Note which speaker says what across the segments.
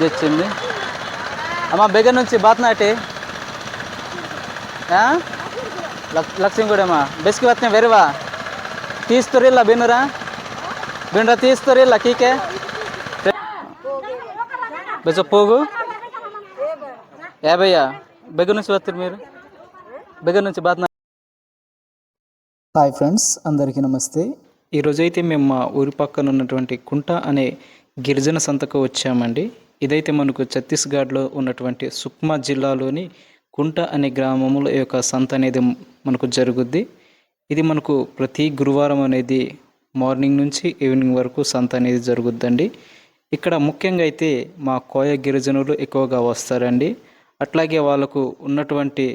Speaker 1: తెచ్చింది. అమ్మ బెగర్ నుంచి బాత్నాటి. లక్ష్మీగూడమ్మా బెస్కి వత్తే వెరువా? తీస్తురిల్ల బిన్నురా? బిన్నురా తీస్తురిల్ల కీకే? బెజ పోగు. యాభయ్యా బెగర్ నుంచి వస్తారు మీరు. బెగర్ నుంచి బాత్నా హాయ్ ఫ్రెండ్స్ అందరికీ నమస్తే. ఈరోజైతే మేము మా ఊరి పక్కన ఉన్నటువంటి కుంట అనే గిరిజన సంతకు వచ్చామండి. ఇదైతే మనకు ఛత్తీస్గఢ్లో ఉన్నటువంటి సుక్మా జిల్లాలోని కుంట అనే గ్రామంలో ఈ యొక్క సంత అనేది మనకు జరుగుద్ది. ఇది మనకు ప్రతి గురువారం అనేది మార్నింగ్ నుంచి ఈవినింగ్ వరకు సంత అనేది జరుగుద్దండి. ఇక్కడ ముఖ్యంగా అయితే మా కోయ గిరిజనులు ఎక్కువగా వస్తారండి. అట్లాగే వాళ్ళకు ఉన్నటువంటి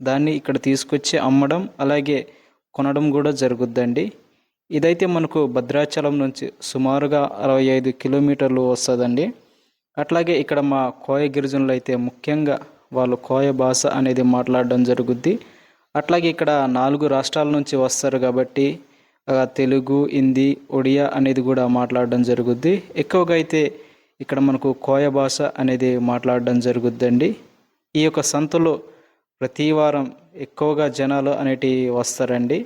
Speaker 1: దాన్ని ఇక్కడ తీసుకొచ్చి అమ్మడం అలాగే కొనడం కూడా జరుగుద్దండి. ఇదైతే మనకు భద్రాచలం నుంచి సుమారుగా అరవై ఐదు కిలోమీటర్లు వస్తుందండి. అట్లాగే ఇక్కడ మా కోయ గిరిజనులు అయితే ముఖ్యంగా వాళ్ళు కోయ భాష అనేది మాట్లాడడం జరుగుద్ది. అట్లాగే ఇక్కడ నాలుగు రాష్ట్రాల నుంచి వస్తారు కాబట్టి తెలుగు హిందీ ఒడియా అనేది కూడా మాట్లాడడం జరుగుద్ది. ఎక్కువగా అయితే ఇక్కడ మనకు కోయ భాష అనేది మాట్లాడడం జరుగుద్దండి. ఈ యొక్క సంతలో ప్రతి వారం ఎక్కువగా జనాలు అనేటివి వస్తారండి.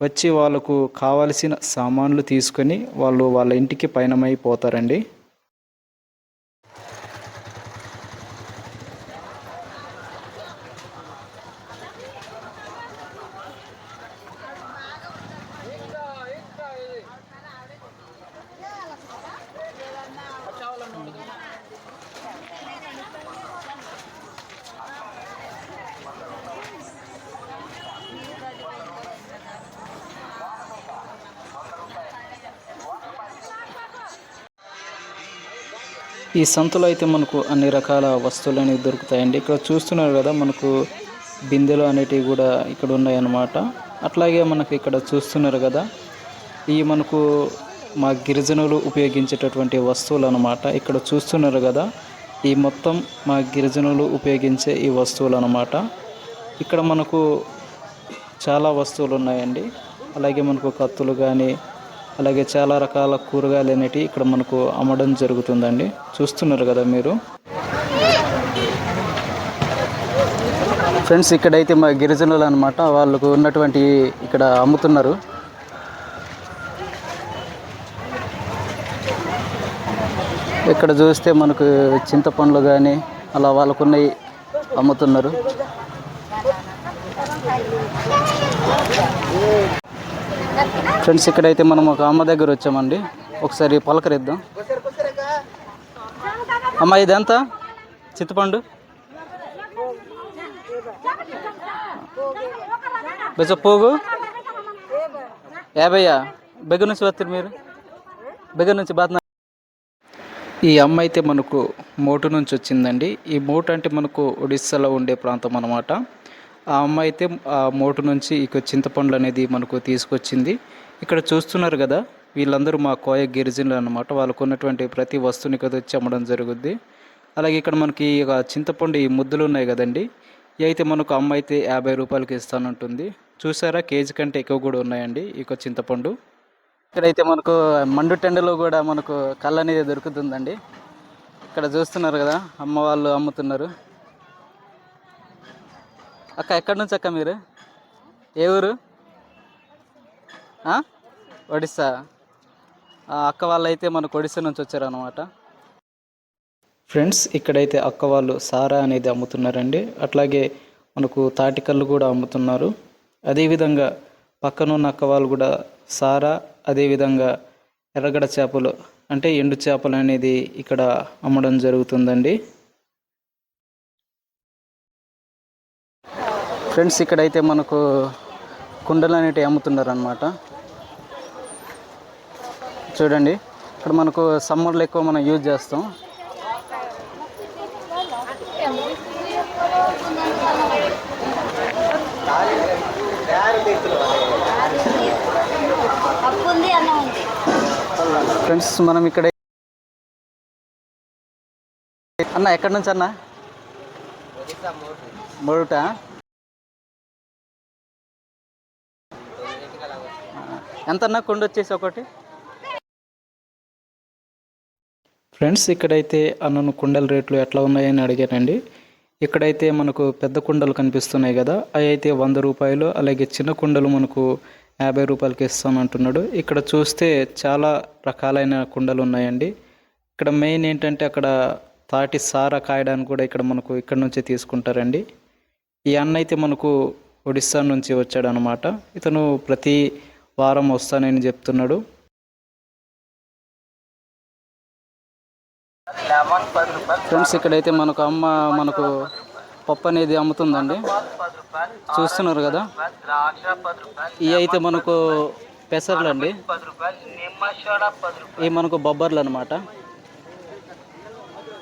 Speaker 1: వచ్చి వాళ్ళకు కావలసిన సామాన్లు తీసుకొని వాళ్ళు వాళ్ళ ఇంటికి పయనమైపోతారండి ఈ సంతలో అయితే మనకు అన్ని రకాల వస్తువులు అనేవి దొరుకుతాయండి. ఇక్కడ చూస్తున్నారు కదా మనకు బిందెలు అనేటివి కూడా ఇక్కడ ఉన్నాయన్నమాట. అట్లాగే మనకు ఇక్కడ చూస్తున్నారు కదా ఈ మనకు మా గిరిజనులు ఉపయోగించేటటువంటి వస్తువులు అనమాట ఇక్కడ చూస్తున్నారు కదా ఈ మొత్తం మా గిరిజనులు ఉపయోగించే ఈ వస్తువులు అన్నమాట ఇక్కడ మనకు చాలా వస్తువులు ఉన్నాయండి. అలాగే మనకు కత్తులు కానీ అలాగే చాలా రకాల కూరగాయలు అనేటివి ఇక్కడ మనకు అమ్మడం జరుగుతుందండి. చూస్తున్నారు కదా మీరు? ఫ్రెండ్స్ ఇక్కడైతే మా గిరిజనులు అనమాట వాళ్ళకు ఉన్నటువంటి ఇక్కడ అమ్ముతున్నారు. ఇక్కడ చూస్తే మనకు చింతపండ్లు కానీ అలా వాళ్ళకున్నవి అమ్ముతున్నారు. ఫ్రెండ్స్ ఇక్కడైతే మనం ఒక అమ్మ దగ్గర వచ్చామండి. ఒకసారి పలకరిద్దాం. అమ్మ ఇది ఎంత చింతపండు పోగు? యాభయ్యా బెగ్గ నుంచి వస్తారు మీరు? బెగ నుంచి బాధ ఈ అమ్మ అయితే మనకు మోటు నుంచి వచ్చిందండి. ఈ మోటు అంటే మనకు ఒడిస్సాలో ఉండే ప్రాంతం అన్నమాట. ఆ అమ్మ అయితే ఆ మోటు నుంచి ఇక చింతపండ్లు అనేది మనకు తీసుకొచ్చింది. ఇక్కడ చూస్తున్నారు కదా వీళ్ళందరూ మా కోయ గిరిజనులు అన్నమాట. వాళ్ళకు ఉన్నటువంటి ప్రతి వస్తువుని కదా వచ్చి అమ్మడం జరుగుద్ది. అలాగే ఇక్కడ మనకి ఇక చింతపండు ఈ ముద్దులు ఉన్నాయి కదండి. ఇవి అయితే మనకు అమ్మ అయితే యాభై రూపాయలకి ఇస్తానంటుంది. చూసారా కేజీ కంటే ఎక్కువ కూడా ఉన్నాయండి ఈ యొక్క చింతపండు. ఇక్కడైతే మనకు మండు టెండలో కూడా మనకు కళ్ళు అనేది దొరుకుతుందండి. ఇక్కడ చూస్తున్నారు కదా అమ్మ వాళ్ళు అమ్ముతున్నారు. అక్క ఎక్కడి నుంచి అక్క మీరు? ఏ ఊరు? ఒడిస్సా? ఆ అక్క వాళ్ళు అయితే మనకు ఒడిస్సా నుంచి వచ్చారనమాట ఫ్రెండ్స్ ఇక్కడైతే అక్క వాళ్ళు సారా అనేది అమ్ముతున్నారండి. అట్లాగే మనకు తాటికల్లు కూడా అమ్ముతున్నారు. అదేవిధంగా పక్కనున్న అక్క వాళ్ళు కూడా సారా అదేవిధంగా ఎర్రగడ చేపలు అంటే ఎండు చేపలు అనేది ఇక్కడ అమ్మడం జరుగుతుందండి. ఫ్రెండ్స్ ఇక్కడైతే మనకు కుండలు అనేటివి అమ్ముతున్నారు అనమాట చూడండి ఇక్కడ మనకు సమ్మర్లో ఎక్కువ మనం యూజ్ చేస్తాం. ఫ్రెండ్స్ మనం ఇక్కడ అన్న ఎక్కడి నుంచి అన్న? మొరుట ఎంత కొండ వచ్చేసి ఒకటి? ఫ్రెండ్స్ ఇక్కడైతే అన్నను కుండల రేట్లు ఎట్లా ఉన్నాయని అడిగానండి. ఇక్కడైతే మనకు పెద్ద కుండలు కనిపిస్తున్నాయి కదా అవి అయితే వంద రూపాయలు అలాగే చిన్న కుండలు మనకు యాభై రూపాయలకి ఇస్తామంటున్నాడు. ఇక్కడ చూస్తే చాలా రకాలైన కుండలు ఉన్నాయండి. ఇక్కడ మెయిన్ ఏంటంటే అక్కడ తాటి సార కాయడానికి కూడా ఇక్కడ మనకు ఇక్కడ నుంచే తీసుకుంటారండి. ఈ అన్న అయితే మనకు ఒడిస్సా నుంచి వచ్చాడనమాట. ఇతను ప్రతి వారం వస్తానని చెప్తున్నాడు. ఫ్రెండ్స్ ఇక్కడైతే మనకు అమ్మ మనకు పప్పు అనేది అమ్ముతుందండి. చూస్తున్నారు కదా? ఇవి అయితే మనకు పెసర్లు అండి ఇవి మనకు బొబ్బర్లు అనమాట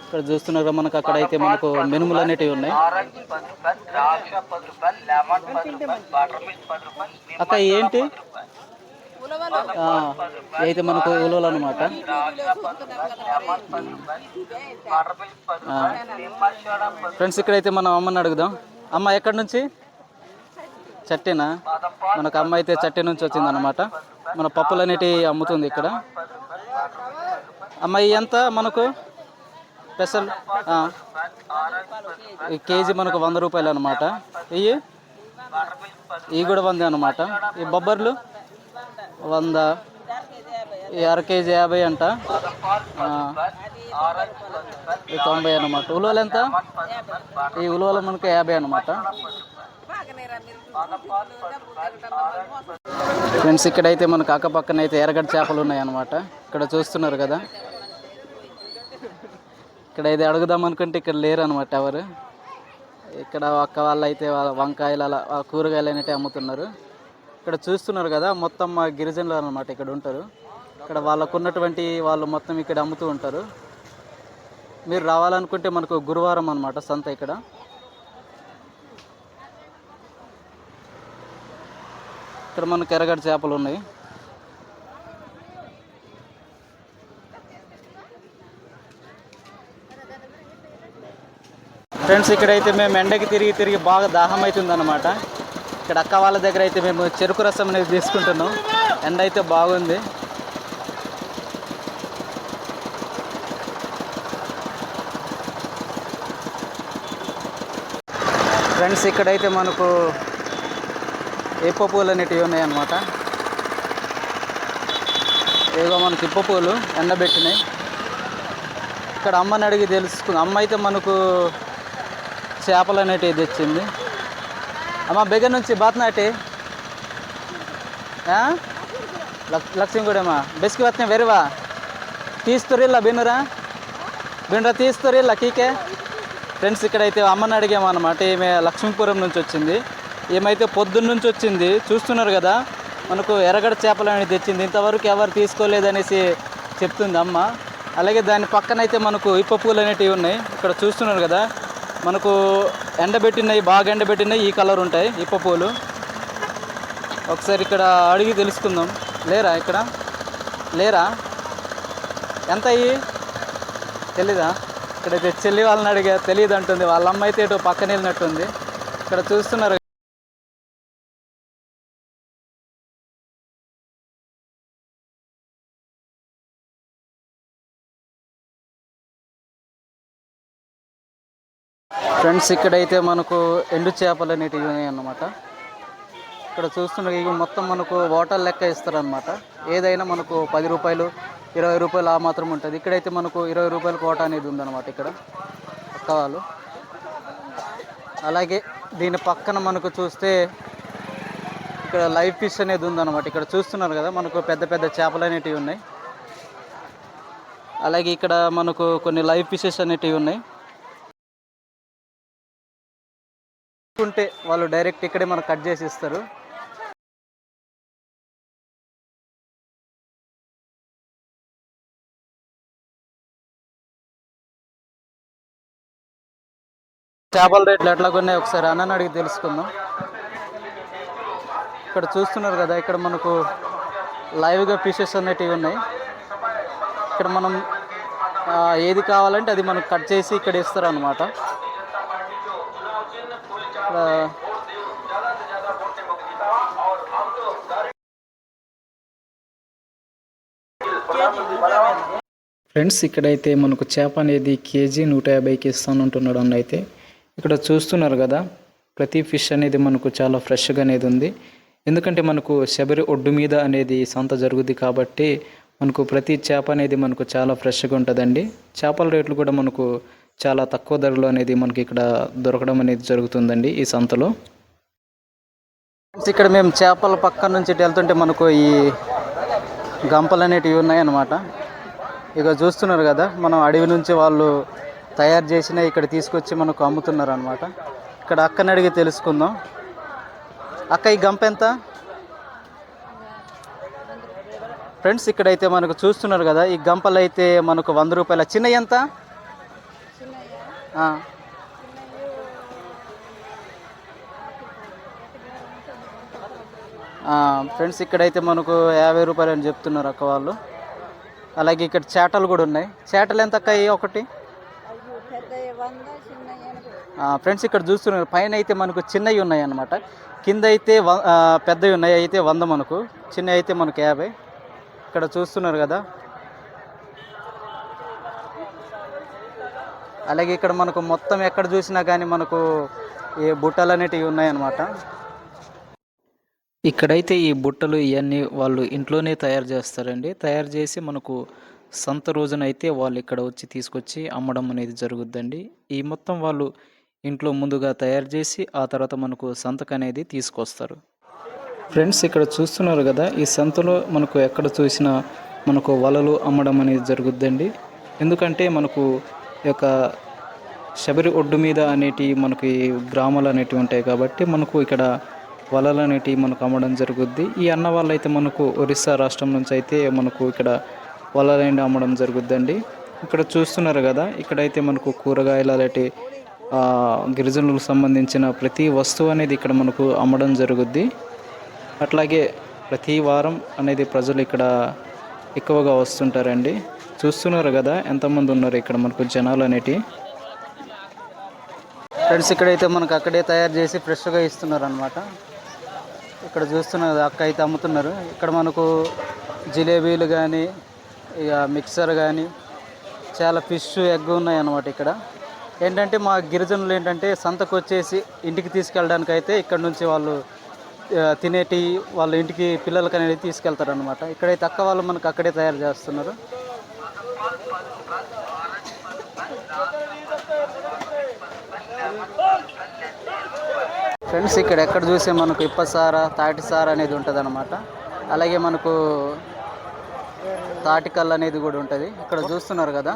Speaker 1: ఇక్కడ చూస్తున్నారు మనకు అక్కడ అయితే మనకు మినుములు అనేటివి ఉన్నాయి. అక్క ఏంటి? అయితే మనకు ఉలవలు అనమాట ఫ్రెండ్స్ ఇక్కడైతే మనం అమ్మని అడుగుదాం. అమ్మ ఎక్కడి నుంచి? చట్టేనా? మనకు అమ్మ అయితే చట్టే నుంచి వచ్చింది అనమాట మన పప్పులు అనేటివి అమ్ముతుంది ఇక్కడ. అమ్మ ఎంత మనకు? స్పెషల్ ఈ కేజీ మనకు వంద రూపాయలు అనమాట ఇవి ఇవి కూడా వంద అనమాట ఈ బొబ్బర్లు? వంద. అర కేజీ యాభై అంట. ఆ, ఈ తొంభై అన్నమాట. ఉలవలు ఎంత? ఈ ఉలవలు మనకి యాభై అన్నమాట. ఫ్రెండ్స్ ఇక్కడైతే మనకు అక్కపక్కన అయితే ఎర్రగడ్డ చేపలు ఉన్నాయి అన్నమాట ఇక్కడ చూస్తున్నారు కదా. ఇక్కడ అయితే అడుగుదాం అనుకుంటే ఇక్కడ లేరు అనమాట ఎవరు. ఇక్కడ ఒక్క వాళ్ళు అయితే వంకాయలు అలా కూరగాయలు అనేవి అమ్ముతున్నారు. ఇక్కడ చూస్తున్నారు కదా మొత్తం మా గిరిజనులు అనమాట ఇక్కడ ఉంటారు. ఇక్కడ వాళ్ళకు ఉన్నటువంటి వాళ్ళు మొత్తం ఇక్కడ అమ్ముతూ ఉంటారు. మీరు రావాలనుకుంటే మనకు గురువారం అనమాట సంత ఇక్కడ. ఇక్కడ మనకు ఎర్రగడ్డ చేపలు ఉన్నాయి. ఫ్రెండ్స్ ఇక్కడైతే మేము ఎండకి తిరిగి తిరిగి బాగా దాహం అవుతుందన్నమాట. ఇక్కడ అక్క వాళ్ళ దగ్గర అయితే మేము చెరుకు రసం అనేది తీసుకుంటున్నాం. ఎండ అయితే బాగుంది. ఫ్రెండ్స్ ఇక్కడైతే మనకు ఇప్ప పూలు అనేటివి ఉన్నాయన్నమాట. ఏదో మనకి ఇప్ప పూలు ఎండబెట్టినాయి ఇక్కడ అమ్మని అడిగి తెలుసుకుంది. అమ్మ అయితే మనకు చేపలు అనేటివి తెచ్చింది. అమ్మ బెగర్ నుంచి బాత్నాటి లక్ష్మీగూడమ్మా బెస్కి బత్నే వెరువా? తీస్తురిల్ల బిన్నురా బిన్నురా తీస్తురిల్ల కీకే? ఫ్రెండ్స్ ఇక్కడైతే అమ్మని అడిగామన్నమాట ఈమె లక్ష్మీపురం నుంచి వచ్చింది. ఏమైతే పొద్దున్న నుంచి వచ్చింది చూస్తున్నారు కదా మనకు ఎరగడ చేపలు అనేది తెచ్చింది. ఇంతవరకు ఎవరు తీసుకోలేదనేసి చెప్తుంది అమ్మ. అలాగే దాని పక్కనైతే మనకు ఇప్ప పూలు అనేటివి ఉన్నాయి ఇక్కడ చూస్తున్నారు కదా. మనకు ఎండబెట్టినవి బాగా ఎండబెట్టినవి ఈ కలర్ ఉంటాయి ఇప్ప పూలు ఒకసారి ఇక్కడ అడిగి తెలుసుకుందాం. లేరా ఇక్కడ? లేరా? ఎంత అయ్యి? తెలీదా? ఇక్కడ చెల్లి వాళ్ళని అడిగా తెలియదు అంటుంది వాళ్ళ అమ్మ అయితే ఇటు పక్కన వెళ్ళినట్టుంది. ఇక్కడ చూస్తున్నారు ఫ్రెండ్స్ ఇక్కడైతే మనకు ఎండు చేపలు అనేటివి ఉన్నాయి అన్నమాట ఇక్కడ చూస్తున్న ఇవి మొత్తం మనకు వాటర్ లెక్క ఇస్తారనమాట ఏదైనా మనకు పది రూపాయలు ఇరవై రూపాయలు ఆ మాత్రం ఉంటుంది. ఇక్కడైతే మనకు ఇరవై రూపాయలు కోట అనేది ఉందన్నమాట ఇక్కడ పక్క వాళ్ళు. అలాగే దీని పక్కన మనకు చూస్తే ఇక్కడ లైవ్ ఫిష్ అనేది ఉందన్నమాట. ఇక్కడ చూస్తున్నారు కదా మనకు పెద్ద పెద్ద చేపలు అనేటివి ఉన్నాయి. అలాగే ఇక్కడ మనకు కొన్ని లైవ్ ఫిషెస్ అనేటివి ఉన్నాయి. ఉంటే వాళ్ళు డైరెక్ట్ ఇక్కడే మనకు కట్ చేసి ఇస్తారు. చేపల రేట్లు ఎట్లా కొన్నాయి ఒకసారి అన్నని అడిగి తెలుసుకుందాం. ఇక్కడ చూస్తున్నారు కదా ఇక్కడ మనకు లైవ్గా పీసెస్ అనేటివి ఉన్నాయి. ఇక్కడ మనం ఆ, ఏది కావాలంటే అది మనకు కట్ చేసి ఇక్కడ ఇస్తారు అన్నమాట ఫ్రెండ్స్ ఇక్కడైతే మనకు చేప అనేది కేజీ నూట యాభైకి ఇస్తానంటున్నాడు అన్న అయితే. ఇక్కడ చూస్తున్నారు కదా ప్రతి ఫిష్ అనేది మనకు చాలా ఫ్రెష్గా అనేది ఉంది. ఎందుకంటే మనకు శబరి ఒడ్డు మీద అనేది సంత జరుగుద్ది కాబట్టి మనకు ప్రతి చేప అనేది మనకు చాలా ఫ్రెష్గా ఉంటుందండి. చేపల రేట్లు కూడా మనకు చాలా తక్కువ ధరలో అనేది మనకి ఇక్కడ దొరకడం అనేది జరుగుతుందండి ఈ సంతలో. ఇక్కడ మేము చేపల పక్క నుంచి ఇటు వెళ్తుంటే మనకు ఈ గంపలు అనేటివి ఉన్నాయన్నమాట. ఇక చూస్తున్నారు కదా మనం అడవి నుంచి వాళ్ళు తయారు చేసిన ఇక్కడ తీసుకొచ్చి మనకు అమ్ముతున్నారు అనమాట ఇక్కడ అక్కని అడిగి తెలుసుకుందాం. అక్క ఈ గంప ఎంత? ఫ్రెండ్స్ ఇక్కడైతే మనకు చూస్తున్నారు కదా ఈ గంపలు అయితే మనకు వంద రూపాయల. చిన్న ఎంత? ఫ్రెండ్స్ ఇక్కడైతే మనకు యాభై రూపాయలు అని చెప్తున్నారు అక్క వాళ్ళు. అలాగే ఇక్కడ చేటలు కూడా ఉన్నాయి. చేటలు ఎంత అక్క ఒకటి? ఫ్రెండ్స్ ఇక్కడ చూస్తున్నారు. పైన అయితే మనకు చిన్నవి ఉన్నాయి అన్నమాట కింద అయితే వ- పెద్దవి ఉన్నాయి. అయితే వంద మనకు. చిన్నవి అయితే మనకు యాభై. ఇక్కడ చూస్తున్నారు కదా. అలాగే ఇక్కడ మనకు మొత్తం ఎక్కడ చూసినా కానీ మనకు ఈ బుట్టలు అనేటివి ఉన్నాయన్నమాట. ఇక్కడైతే ఈ బుట్టలు ఇవన్నీ వాళ్ళు ఇంట్లోనే తయారు చేస్తారండి. తయారు చేసి మనకు సంత రోజున అయితే వాళ్ళు ఇక్కడ వచ్చి తీసుకొచ్చి అమ్మడం అనేది జరుగుద్దండి. ఈ మొత్తం వాళ్ళు ఇంట్లో ముందుగా తయారు చేసి ఆ తర్వాత మనకు సంతకు అనేది తీసుకొస్తారు. ఫ్రెండ్స్ ఇక్కడ చూస్తున్నారు కదా ఈ సంతలో మనకు ఎక్కడ చూసినా మనకు వలలు అమ్మడం అనేది జరుగుద్దండి. ఎందుకంటే మనకు యొక్క శబరి ఒడ్డు మీద అనేటి మనకి గ్రామాలు అనేటివి ఉంటాయి కాబట్టి మనకు ఇక్కడ వలలు అనేటివి మనకు అమ్మడం జరుగుద్ది. ఈ అన్న వాళ్ళైతే మనకు ఒరిస్సా రాష్ట్రం నుంచి అయితే మనకు ఇక్కడ వలలు అనేవి అమ్మడం జరుగుద్దండి. ఇక్కడ చూస్తున్నారు కదా ఇక్కడైతే మనకు కూరగాయలు అలాంటి గిరిజనులకు సంబంధించిన ప్రతి వస్తువు అనేది ఇక్కడ మనకు అమ్మడం జరుగుద్ది. అట్లాగే ప్రతి వారం అనేది ప్రజలు ఇక్కడ ఎక్కువగా వస్తుంటారండి. చూస్తున్నారు కదా ఎంతమంది ఉన్నారు ఇక్కడ మనకు జనాలు అనేటి? ఫ్రెండ్స్ ఇక్కడైతే మనకు అక్కడే తయారు చేసి ఫ్రెష్గా ఇస్తున్నారు అనమాట ఇక్కడ చూస్తున్నారు కదా, అక్క అయితే అమ్ముతున్నారు. ఇక్కడ మనకు జిలేబీలు కానీ ఇక మిక్సర్ కానీ చాలా ఫిష్ ఎగ్ ఉన్నాయి అన్నమాట ఇక్కడ. ఏంటంటే మా గిరిజనులు ఏంటంటే సంతకు వచ్చేసి ఇంటికి తీసుకెళ్ళడానికి అయితే ఇక్కడ నుంచి వాళ్ళు తినేటి వాళ్ళ ఇంటికి పిల్లలకి అనేది తీసుకెళ్తారు అనమాట ఇక్కడైతే అక్క వాళ్ళు మనకు అక్కడే తయారు చేస్తున్నారు. ఫ్రెండ్స్ ఇక్కడ ఎక్కడ చూసే మనకు ఇప్పసార తాటిసార అనేది ఉంటుంది అనమాట అలాగే మనకు తాటికల్ అనేది కూడా ఉంటుంది. ఇక్కడ చూస్తున్నారు కదా?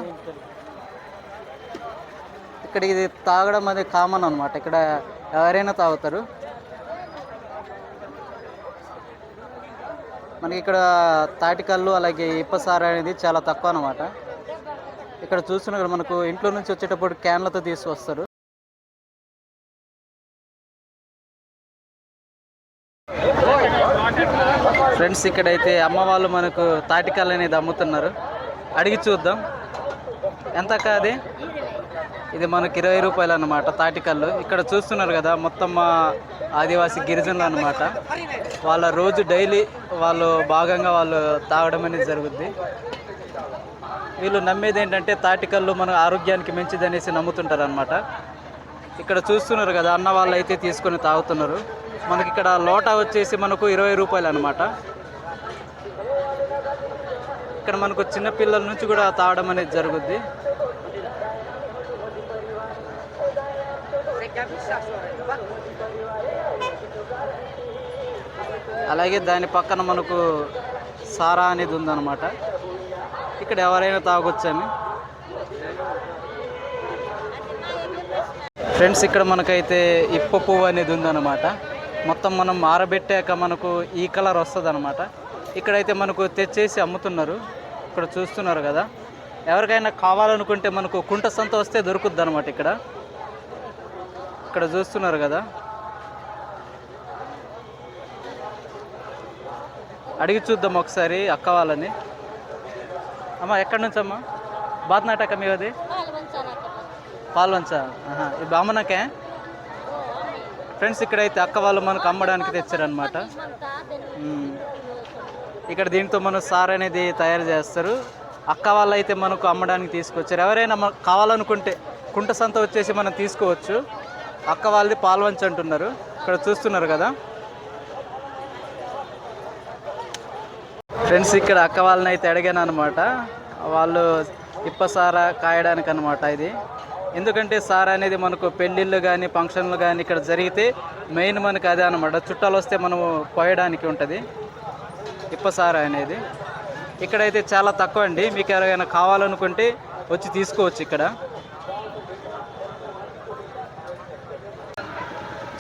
Speaker 1: ఇక్కడ ఇది తాగడం అనేది కామన్ అనమాట ఇక్కడ ఎవరైనా తాగుతారు. మనకి ఇక్కడ తాటికల్లు అలాగే ఇప్పసార అనేది చాలా తక్కువ అనమాట ఇక్కడ చూస్తున్నారు మనకు ఇంట్లో నుంచి వచ్చేటప్పుడు క్యాన్లతో తీసుకొస్తారు. ఫ్రెండ్స్ ఇక్కడైతే అమ్మ వాళ్ళు మనకు తాటికల్లు అనేది అమ్ముతున్నారు. అడిగి చూద్దాం. ఎంత కాది ఇది మనకి ఇరవై రూపాయలు అన్నమాట తాటికల్లు ఇక్కడ చూస్తున్నారు కదా మొత్తం మా ఆదివాసి గిరిజనులు అనమాట వాళ్ళ రోజు డైలీ వాళ్ళు భాగంగా వాళ్ళు తాగడం అనేది జరుగుద్ది. వీళ్ళు నమ్మేది ఏంటంటే తాటికల్లు మన ఆరోగ్యానికి మంచిది అనేసి నమ్ముతుంటారు అనమాట ఇక్కడ చూస్తున్నారు కదా అన్న వాళ్ళు అయితే తీసుకొని తాగుతున్నారు. మనకి ఇక్కడ లోటా వచ్చేసి మనకు ఇరవై రూపాయలు అనమాట ఇక్కడ మనకు చిన్న పిల్లల నుంచి కూడా తాగడం అనేది జరుగుద్ది. అలాగే దాని పక్కన మనకు సారా అనేది ఉందన్నమాట. ఇక్కడ ఎవరైనా తాగొచ్చని. ఫ్రెండ్స్ ఇక్కడ మనకైతే ఇప్ప పువ్వు అనేది ఉందన్నమాట. మొత్తం మనం ఆరబెట్టాక మనకు ఈ కలర్ వస్తుంది అనమాట ఇక్కడైతే మనకు తెచ్చేసి అమ్ముతున్నారు. ఇక్కడ చూస్తున్నారు కదా. ఎవరికైనా కావాలనుకుంటే మనకు కుంట సంత వస్తే దొరుకుద్ది అనమాట ఇక్కడ. ఇక్కడ చూస్తున్నారు కదా. అడిగి చూద్దాం ఒకసారి అక్క వాళ్ళని. అమ్మ ఎక్కడి నుంచి అమ్మా? బాత్నాటక మీది పాల్వంచ. ఈ బామ్మనకే? ఫ్రెండ్స్ ఇక్కడైతే అక్క వాళ్ళు మనకు అమ్మడానికి తెచ్చారనమాట. ఇక్కడ దీంతో మనం సార్ అనేది తయారు చేస్తారు. అక్క వాళ్ళు అయితే మనకు అమ్మడానికి తీసుకొచ్చారు. ఎవరైనా మనకు కావాలనుకుంటే కుంట సంత వచ్చేసి మనం తీసుకోవచ్చు. అక్క వాళ్ళది పాల్వంచ్ అంటున్నారు. ఇక్కడ చూస్తున్నారు కదా. ఫ్రెండ్స్ ఇక్కడ అక్క వాళ్ళని అయితే అడిగాను అనమాట వాళ్ళు ఇప్పసారా కాయడానికి అనమాట ఇది. ఎందుకంటే సారా అనేది మనకు పెళ్ళిళ్ళు కానీ ఫంక్షన్లు కానీ ఇక్కడ జరిగితే మెయిన్ మనకి అదే అనమాట చుట్టాలు వస్తే మనము పోయడానికి ఉంటుంది. ఇప్ప అనేది. ఇక్కడైతే చాలా తక్కువ అండి మీకు ఎవరైనా కావాలనుకుంటే వచ్చి తీసుకోవచ్చు ఇక్కడ.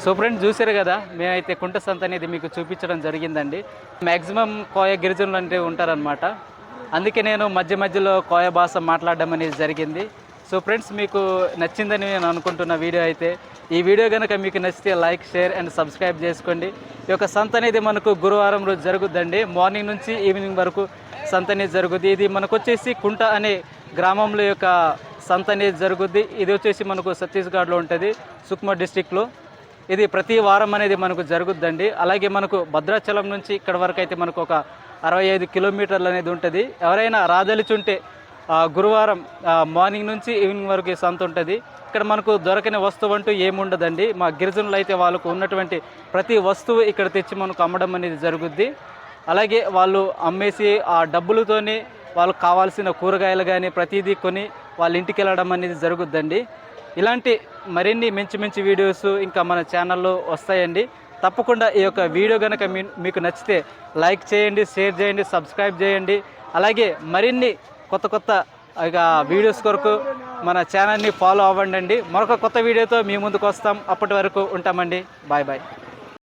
Speaker 1: సో ఫ్రెండ్ చూసారు కదా మేమైతే కుంట సంత అనేది మీకు చూపించడం జరిగిందండి. మ్యాక్సిమం కోయ గిరిజనులు అంటే ఉంటారనమాట అందుకే నేను మధ్య మధ్యలో కోయ భాష మాట్లాడడం అనేది జరిగింది. సో ఫ్రెండ్స్ మీకు నచ్చిందని నేను అనుకుంటున్న వీడియో అయితే ఈ వీడియో కనుక మీకు నచ్చితే లైక్ షేర్ అండ్ సబ్స్క్రైబ్ చేసుకోండి. ఈ యొక్క సంత అనేది మనకు గురువారం రోజు జరుగుద్దండి. మార్నింగ్ నుంచి ఈవినింగ్ వరకు సంత అనేది జరుగుద్ది. ఇది మనకు వచ్చేసి కుంట అనే గ్రామంలో యొక్క సంత అనేది జరుగుద్ది. ఇది వచ్చేసి మనకు ఛత్తీస్గఢ్లో ఉంటుంది సుక్మా డిస్టిక్లో. ఇది ప్రతి వారం అనేది మనకు జరుగుద్దండి. అలాగే మనకు భద్రాచలం నుంచి ఇక్కడ వరకు అయితే మనకు ఒక అరవై ఐదు కిలోమీటర్లు అనేది ఉంటుంది. ఎవరైనా రాదలిచుంటే గురువారం మార్నింగ్ నుంచి ఈవినింగ్ వరకు ఈ సంత ఉంటుంది. ఇక్కడ మనకు దొరకని వస్తువు అంటూ ఏముండదండి. మా గిరిజనులు అయితే వాళ్ళకు ఉన్నటువంటి ప్రతి వస్తువు ఇక్కడ తెచ్చి మనకు అమ్మడం అనేది జరుగుద్ది. అలాగే వాళ్ళు అమ్మేసి ఆ డబ్బులతోని వాళ్ళకు కావాల్సిన కూరగాయలు కానీ ప్రతిదీ కొని వాళ్ళ ఇంటికి వెళ్ళడం అనేది జరుగుద్దండి. ఇలాంటి మరిన్ని మంచి మంచి వీడియోస్ ఇంకా మన ఛానల్లో వస్తాయండి. తప్పకుండా ఈ యొక్క వీడియో కనుక మీ మీకు నచ్చితే లైక్ చేయండి షేర్ చేయండి సబ్స్క్రైబ్ చేయండి. అలాగే మరిన్ని కొత్త కొత్త ఇక వీడియోస్ కొరకు మన ఛానల్ని ఫాలో అవ్వండి మరొక కొత్త వీడియోతో మీ ముందుకు వస్తాం. అప్పటి వరకు ఉంటామండి. Bye bye